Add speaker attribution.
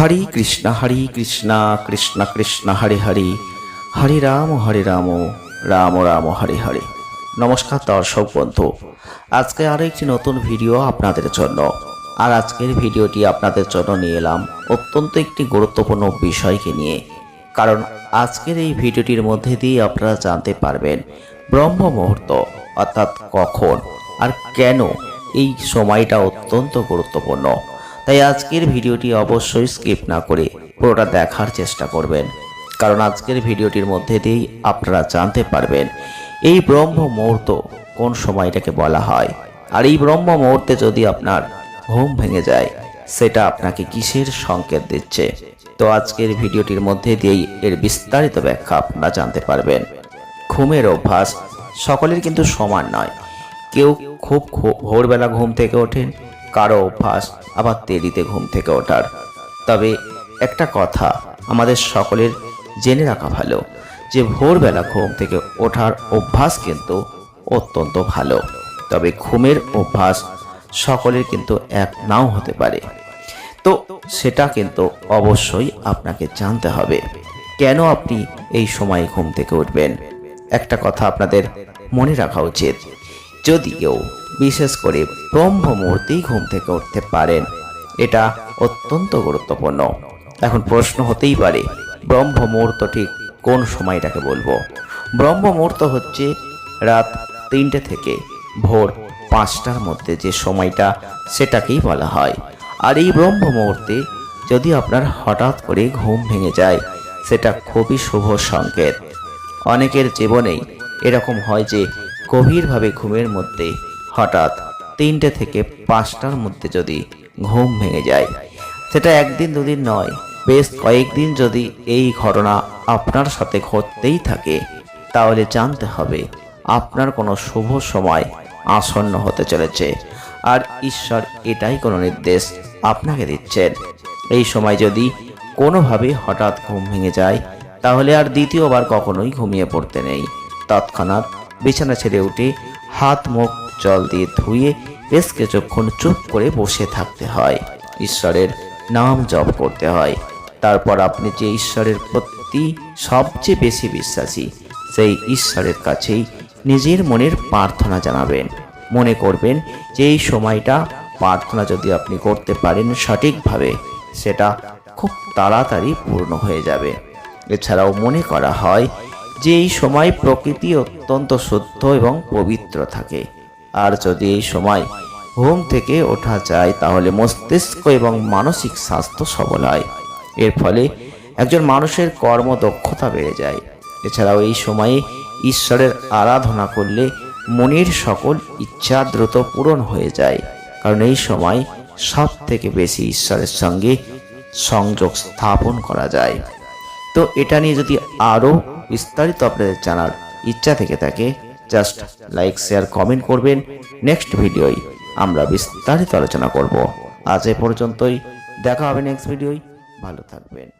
Speaker 1: হরি কৃষ্ণ হরি কৃষ্ণ কৃষ্ণ কৃষ্ণ হরে হরি হরে রাম হরে রাম রাম রাম হরে হরে নমস্কার দর্শক বন্ধু আজকে আরও একটি নতুন ভিডিও আপনাদের জন্য আর আজকের ভিডিওটি আপনাদের জন্য নিয়ে এলাম অত্যন্ত একটি গুরুত্বপূর্ণ বিষয়কে নিয়ে কারণ আজকের এই ভিডিওটির মধ্যে দিয়ে আপনারা জানতে পারবেন ব্রহ্ম মুহূর্ত অর্থাৎ কখন আর কেন এই সময়টা অত্যন্ত গুরুত্বপূর্ণ তাই আজকের ভিডিওটি অবশ্যই স্কিপ না করে পুরোটা দেখার চেষ্টা করবেন কারণ আজকের ভিডিওটির মধ্যে দিয়েই আপনারা জানতে পারবেন এই ব্রহ্ম মুহূর্ত কোন সময় এটাকে বলা হয় আর এই ব্রহ্ম মুহূর্তে যদি আপনার ঘুম ভেঙে যায় সেটা আপনাকে কিসের সংকেত দিচ্ছে তো আজকের ভিডিওটির মধ্যে দিয়েই এর বিস্তারিত ব্যাখ্যা আপনারা জানতে পারবেন ঘুমের অভ্যাস সকলের কিন্তু সমান নয় কেউ খুব ভোরবেলা ঘুম থেকে ওঠেন কারো অভ্যাস আবার দেরিতে ঘুম থেকে ওঠার তবে একটা কথা আমাদের সকলের জেনে রাখা ভালো যে ভোরবেলা ঘুম থেকে ওঠার অভ্যাস কিন্তু অত্যন্ত ভালো তবে ঘুমের অভ্যাস সকলের কিন্তু এক নাও হতে পারে তো সেটা কিন্তু অবশ্যই আপনাকে জানতে হবে কেন আপনি এই সময়ে ঘুম থেকে উঠবেন একটা কথা আপনাদের মনে রাখা উচিত যদি কেউ বিশেষ করে ব্রহ্ম মুহূর্তেই ঘুম থেকে উঠতে পারেন এটা অত্যন্ত গুরুত্বপূর্ণ এখন প্রশ্ন হতেই পারে ব্রহ্ম মুহূর্ত ঠিক কোন সময়টাকে বলবো ব্রহ্ম মুহূর্ত হচ্ছে রাত তিনটে থেকে ভোর পাঁচটার মধ্যে যে সময়টা সেটাকেই বলা হয় আর এই ব্রহ্ম মুহূর্তে যদি আপনার হঠাৎ করে ঘুম ভেঙে যায় সেটা খুবই শুভ সংকেত অনেকের জীবনেই এরকম হয় যে গভীরভাবে ঘুমের মধ্যে হঠাৎ তিনটে থেকে পাঁচটার মধ্যে যদি ঘুম ভেঙে যায় সেটা একদিন দুদিন নয় বেশ কয়েকদিন যদি এই ঘটনা আপনার সাথে ঘটতেই থাকে তাহলে জানতে হবে আপনার কোনো শুভ সময় আসন্ন হতে চলেছে আর ঈশ্বর এটাই কোনো নির্দেশ আপনাকে দিচ্ছেন এই সময় যদি কোনোভাবে হঠাৎ ঘুম ভেঙে যায় তাহলে আর দ্বিতীয়বার কখনোই ঘুমিয়ে পড়তে নেই তৎক্ষণাৎ বিছানা ছেড়ে উঠে হাত মুখ জল দিয়ে ধুয়ে বেশ কিছুক্ষণ চুপ করে বসে থাকতে হয় ঈশ্বরের নাম জপ করতে হয় তারপর আপনি যে ঈশ্বরের প্রতি সবচেয়ে বেশি বিশ্বাসী সেই ঈশ্বরের কাছেই নিজের মনের প্রার্থনা জানাবেন মনে করবেন যে এই সময়টা প্রার্থনা যদি আপনি করতে পারেন সঠিকভাবে সেটা খুব তাড়াতাড়ি পূর্ণ হয়ে যাবে এছাড়াও মনে করা হয় যে এই সময় প্রকৃতি অত্যন্ত শুদ্ধ এবং পবিত্র থাকে আর যদি এই সময় ঘুম থেকে ওঠা যায় তাহলে মস্তিষ্ক এবং মানসিক স্বাস্থ্য সবল হয় এর ফলে একজন মানুষের কর্মদক্ষতা বেড়ে যায় এছাড়াও এই সময়ে ঈশ্বরের আরাধনা করলে মনের সকল ইচ্ছা দ্রুত পূরণ হয়ে যায় কারণ এই সময় সব থেকে বেশি ঈশ্বরের সঙ্গে সংযোগ স্থাপন করা যায় তো এটা নিয়ে যদি আরও বিস্তারিত আপনাদের জানার ইচ্ছা থেকে থাকে জাস্ট লাইক শেয়ার কমেন্ট করবেন নেক্সট ভিডিওয় আমরা বিস্তারিত আলোচনা করব আজ এ পর্যন্তই দেখা হবে নেক্সট ভিডিওয় ভালো থাকবেন